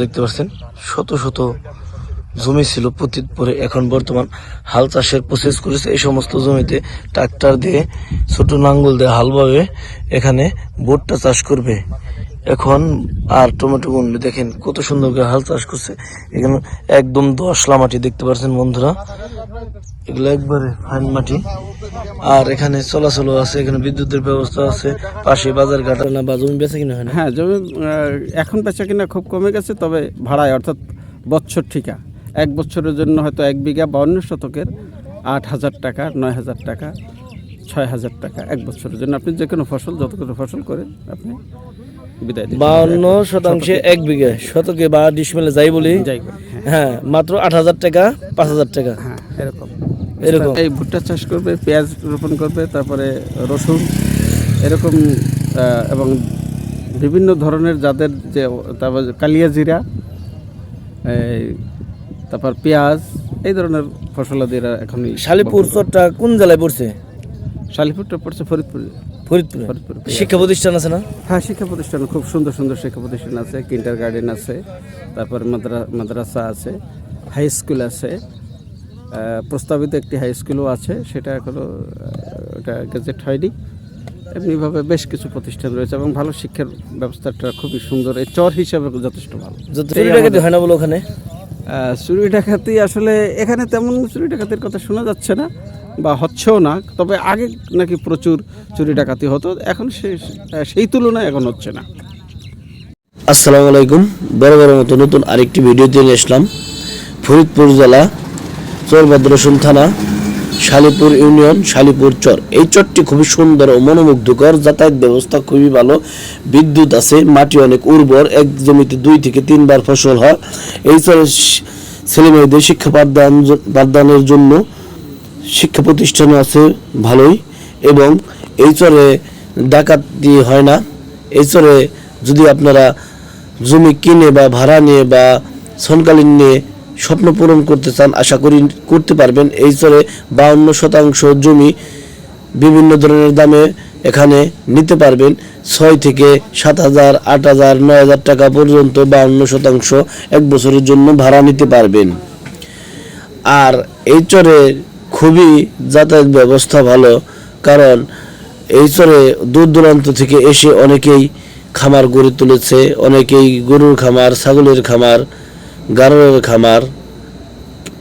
দেখতে পাচ্ছেন শত শত জমি ছিল পতিত পরে এখন বর্তমান হাল চাষের প্রসেস করেছে। এই সমস্ত জমিতে ট্রাক্টর দিয়ে ছোট নাঙ্গল দিয়ে হাল বাবে এখানে ভুট্টা চাষ করবে। এখন আর টমেটো বুনবে দেখেন কত সুন্দর করে হাল চাষ করছে। এখানে একদম দশলা মাটি দেখতে পাচ্ছেন বন্ধুরা। এগুলো একবারে ফাইন মাটি। আর এখানে চলাচল আছে, এখানে বিদ্যুতের ব্যবস্থা আছে। পাশে বাজার ঘাট না, বা জমি বেচা কিনা হয় না? হ্যাঁ জমি এখন বেচা কিনা খুব কমে গেছে, তবে ভাড়ায়, অর্থাৎ বছর ঠিকা। এক বছরের জন্য হয়তো এক বিঘা বাউন্ন শতকের আট হাজার টাকা নয় হাজার টাকা ছয় হাজার টাকা এক বছরের জন্য। আপনি যে কোনো ফসল যত কোনো ফসল করে আপনি বিদায় বাউন্ন শতাংশে এক বিঘা শতকে বা ডিসমেলে যাই বলি হ্যাঁ। হ্যাঁ মাত্র আট হাজার টাকা পাঁচ হাজার টাকা। হ্যাঁ এরকম। এরকম। এই ভুট্টা চাষ করবে পেঁয়াজ রোপণ করবে তারপরে রসুন এরকম এবং বিভিন্ন ধরনের যাদের যে তারপর কালিয়া জিরা এই, তারপর পেঁয়াজ এই ধরনের ফসলাদিরা এখন শালিপুর চরটা কোন জেলায় পড়ছে? শালিপুরটা পড়ছে ফরিদপুরে। ফরিদপুরে? ফরিদপুরে শিক্ষা প্রতিষ্ঠান আছে না? হ্যাঁ শিক্ষা প্রতিষ্ঠান খুব সুন্দর সুন্দর শিক্ষা প্রতিষ্ঠান আছে কিন্টার গার্ডেন আছে তারপর মাদ্রা মাদ্রাসা আছে হাই স্কুল আছে প্রস্তাবিত একটি হাই স্কুলও আছে সেটা এখনও আহ, ওটা গেজেট হয়নি। এমনিভাবে বেশ কিছু প্রতিষ্ঠান রয়েছে এবং ভালো শিক্ষার ব্যবস্থাটা খুবই সুন্দর। এই চর হিসাবে যথেষ্ট ভালো। হয় না বলো ওখানে? চুরি ডাকাতি আসলে এখানে তেমন চুরি ডাকাতির কথা শোনা যাচ্ছে না বা হচ্ছেও না, তবে আগে নাকি প্রচুর চুরি ডাকাতি হতো, এখন সেই তুলনায় এখন হচ্ছে না। আসসালামু আলাইকুম। বড় মতো নতুন আরেকটি ভিডিও দিয়ে আসলাম। ফরিদপুর জেলা চরভদ্রসন থানা। শালিপুর ইউনিয়ন, শালিপুর চর। এই চরটি খুবই সুন্দর ও মনোমুগ্ধকর। যাতায়াত ব্যবস্থা খুবই ভালো। বিদ্যুৎ আছে, মাটি অনেক উর্বর, এক জমিতে দুই থেকে তিনবার ফসল হয়। এই চরের ছেলে মেয়েদের শিক্ষা পাঠদান পাঠদানের জন্য শিক্ষা প্রতিষ্ঠান আছে, ভালোই। এবং এই চরে ডাকাতি হয় না। এই চরে যদি আপনারা জমি কিনে বা ভাড়া নিয়ে বা সনকালীন নিয়ে স্বপ্ন পূরণ করতে চান, আশা করি করতে পারবেন। এই চরে বাউন্ন শতাংশ জমি বিভিন্ন ধরনের দামে এখানে নিতে পারবেন। ছয় থেকে সাত হাজার, আট হাজার, নয় হাজার টাকা পর্যন্ত বাউন্ন শতাংশ এক বছরের জন্য ভাড়া নিতে পারবেন। আর এই চরে খুবই যাতায়াত ব্যবস্থা ভালো, কারণ এই চরে দূর দূরান্ত থেকে এসে অনেকেই খামার গড়ে তুলেছে, অনেকেই গরুর খামার, ছাগলের খামার গাড়লের খামার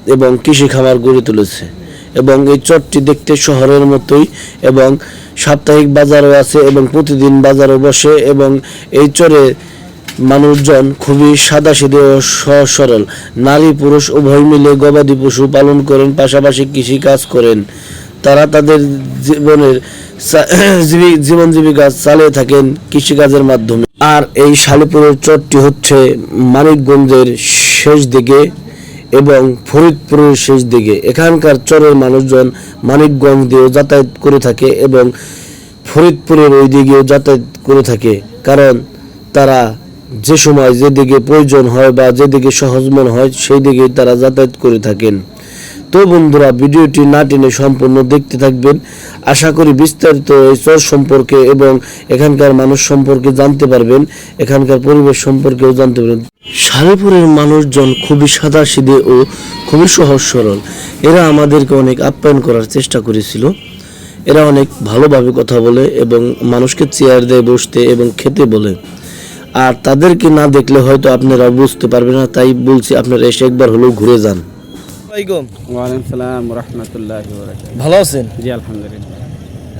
এবং কৃষি খামার গড়ে তুলেছে এবং এই চরটি দেখতে শহরের মতোই এবং সাপ্তাহিক বাজারও আছে এবং প্রতিদিন বাজারও বসে এবং এই চরে মানুষজন খুবই সাদা সিধে ও সরল নারী পুরুষ উভয় মিলে গবাদি পশু পালন করেন, পাশাপাশি কৃষি কাজ করেন। তারা তাদের জীবনের জীবন জীবিকা চালিয়ে থাকেন কৃষিকাজের মাধ্যমে। আর এই শালিপুরের চরটি হচ্ছে মানিকগঞ্জের শেষ দিকে এবং ফরিদপুরের শেষ দিকে। এখানকার চরের মানুষজন মানিকগঞ্জ দিয়েও যাতায়াত করে থাকে এবং ফরিদপুরের ওই দিকেও যাতায়াত করে থাকে। কারণ তারা যে সময় যেদিকে প্রয়োজন হয় বা যেদিকে সহজ মনে হয়, সেই দিকে তারা যাতায়াত করে থাকেন। তো বন্ধুরা, ভিডিওটি না টেনে সম্পূর্ণ দেখতে থাকবেন। আশা করি বিস্তারিত এই চর সম্পর্কে এবং এখানকার মানুষ সম্পর্কে জানতে পারবেন। এখানকার পরিবেশ সম্পর্কেও জানতে পারবেন। শালিপুরের মানুষজন খুবই সাদা সিধে ও খুবই সহজ সরল। এরা আমাদেরকে অনেক আপ্যায়ন করার চেষ্টা করেছিল। এরা অনেক ভালোভাবে কথা বলে এবং মানুষকে চেয়ার দেয় বসতে এবং খেতে বলে। আর তাদেরকে না দেখলে হয়তো আপনারা বুঝতে পারবেন না, তাই বলছি আপনারা এসে একবার হলেও ঘুরে যান। ওয়ালাইকুম সালাম রহমতুল্লাহ ভালো আছেন? জি আলহামদুলিল্লাহ।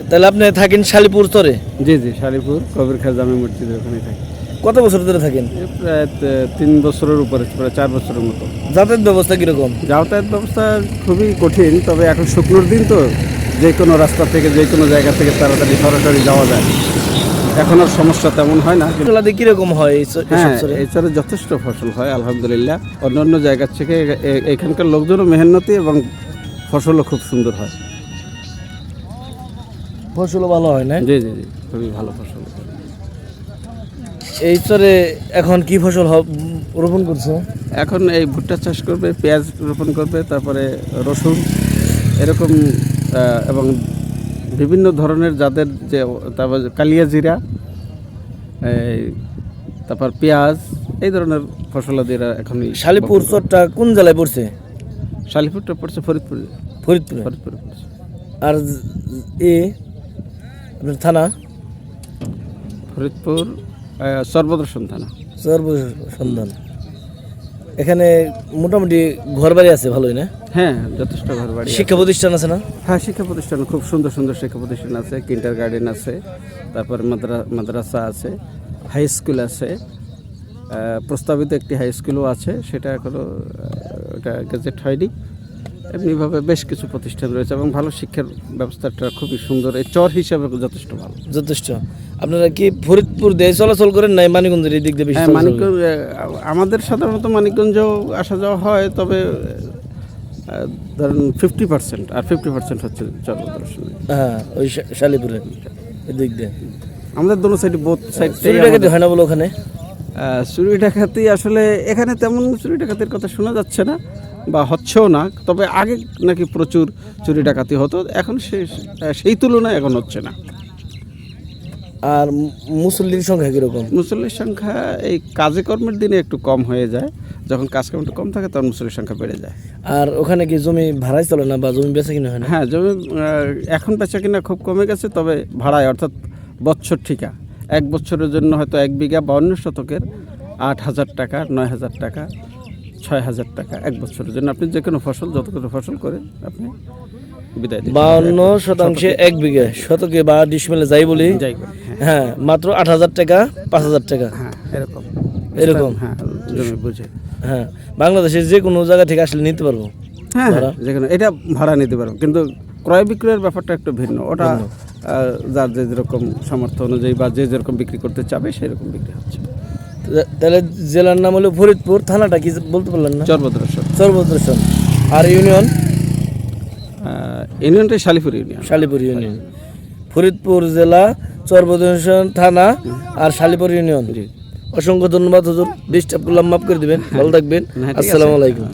তাহলে আপনি থাকেন শালিপুর তরে জি জি শালিপুর কবির খা জামে মসজিদের ওখানে থাকি। কত বছর ধরে থাকেন? প্রায় তিন বছরের উপরে প্রায় চার বছরের মতো। যাতায়াত ব্যবস্থা কীরকম? যাতায়াত ব্যবস্থা খুবই কঠিন তবে এখন শুকনোর দিন তো যে কোনো রাস্তা থেকে যে কোনো জায়গা থেকে তাড়াতাড়ি সরাসরি যাওয়া যায়। এখন আর সমস্যা তেমন হয় না। জেলাতে কীরকম হয় হ্যাঁ এছাড়া যথেষ্ট ফসল হয় আলহামদুলিল্লাহ। অন্যান্য জায়গার থেকে এখানকার লোকজনও মেহনতি এবং ফসলও খুব সুন্দর হয়। ফসলও ভালো হয় না? জি জি জি খুবই ভালো ফসল। এই চরে এখন কি ফসল রোপণ করছে? এখন এই ভুট্টা চাষ করবে পেঁয়াজ রোপণ করবে তারপরে রসুন এরকম এবং বিভিন্ন ধরনের যাদের যে তারপর কালিয়া জিরা এই তারপর পেঁয়াজ এই ধরনের ফসলাদিরা এখন শালিপুর চরটা কোন জেলায় পড়ছে? শালিপুরটা পড়ছে ফরিদপুর। ফরিদপুর? ফরিদপুর আর এ আপনার থানা? ফরিদপুর সর্বদর্শন থানা। সর্বদর্শন থানা। এখানে মোটামুটি ঘর বাড়ি আছে ভালোই না? হ্যাঁ যথেষ্ট ঘর বাড়ি শিক্ষা প্রতিষ্ঠান আছে না? হ্যাঁ শিক্ষা প্রতিষ্ঠান খুব সুন্দর সুন্দর শিক্ষা প্রতিষ্ঠান আছে কিন্টার গার্ডেন আছে তারপর মাদ্রা মাদ্রাসা আছে হাই স্কুল আছে প্রস্তাবিত একটি হাই স্কুলও আছে সেটা এখনও এটা ওটা গেজেট হয়নি। এমনিভাবে বেশ কিছু প্রতিষ্ঠান রয়েছে এবং ভালো শিক্ষার ব্যবস্থাটা খুবই সুন্দর। এই চর হিসাবে যথেষ্ট ভালো। যথেষ্ট। আপনারা কি ফরিদপুর দিয়ে চলাচল করেন নাই মানিকগঞ্জের এই দিক দিয়ে হ্যাঁ মানিকগঞ্জ আমাদের সাধারণত মানিকগঞ্জেও আসা যাওয়া হয় তবে ধরেন ফিফটি পার্সেন্ট আর ফিফটি পার্সেন্ট হচ্ছে চরদর্শনে হ্যাঁ ওই শালিপুরে এই দিক দিয়ে। আমাদের দোনো সাইড বোথ সাইড চুরি ডাকাতি হয় না বলো ওখানে? চুরি ডাকাতি আসলে এখানে তেমন চুরি ডাকাতির কথা শোনা যাচ্ছে না। বা হচ্ছেও না তবে আগে নাকি প্রচুর চুরি ডাকাতি হতো এখন সে সেই তুলনায় এখন হচ্ছে না। আর মুসল্লির সংখ্যা কীরকম? মুসল্লির সংখ্যা এই কাজে কর্মের দিনে একটু কম হয়ে যায় যখন কাজকর্ম একটু কম থাকে তখন মুসল্লির সংখ্যা বেড়ে যায়। আর ওখানে কি জমি ভাড়ায় চলে না বা জমি বেচা কিনা হয় না? হ্যাঁ জমি এখন বেচা কিনা খুব কমে গেছে তবে ভাড়ায় অর্থাৎ বছর ঠিকা। এক বছরের জন্য হয়তো এক বিঘা বা বাউন্ন শতকের আট হাজার টাকা নয় হাজার টাকা ছয় হাজার টাকা এক বছরের জন্য। আপনি যে কোনো ফসল যত কোনো ফসল করে আপনি বিদায় বাউন্ন শতাংশে এক বিঘে শতকে বা ডিসমেলে যাই বলি। যাই হ্যাঁ। হ্যাঁ মাত্র আট হাজার টাকা পাঁচ হাজার টাকা। হ্যাঁ এরকম। এরকম? হ্যাঁ জমি বুঝে। হ্যাঁ বাংলাদেশের যে কোনো জায়গা থেকে আসলে নিতে পারব। হ্যাঁ হ্যাঁ, যেখানে এটা ভাড়া নিতে পারব। কিন্তু ক্রয় বিক্রয়ের ব্যাপারটা একটু ভিন্ন। ওটা যার যে যেরকম সামর্থ্য অনুযায়ী বা যে যেরকম বিক্রি করতে চাবে সেরকম বিক্রি হচ্ছে। তাহলে জেলার নাম হলো ফরিদপুর থানাটা কি বলতে পারলেন না? চরভদ্রেশ্বর সর্বদর্শন আর ইউনিয়ন? ইউনিয়নটা শালিপুর ইউনিয়ন। শালিপুর ইউনিয়ন। ফরিদপুর জেলা চর্বদর্শন থানা আর শালিপুর ইউনিয়ন। অসংখ্য ধন্যবাদ হুজুর। ডিস্টার্ব করলাম মাফ করে দেবেন। ভালো থাকবেন। হ্যাঁ, আসসালামু আলাইকুম।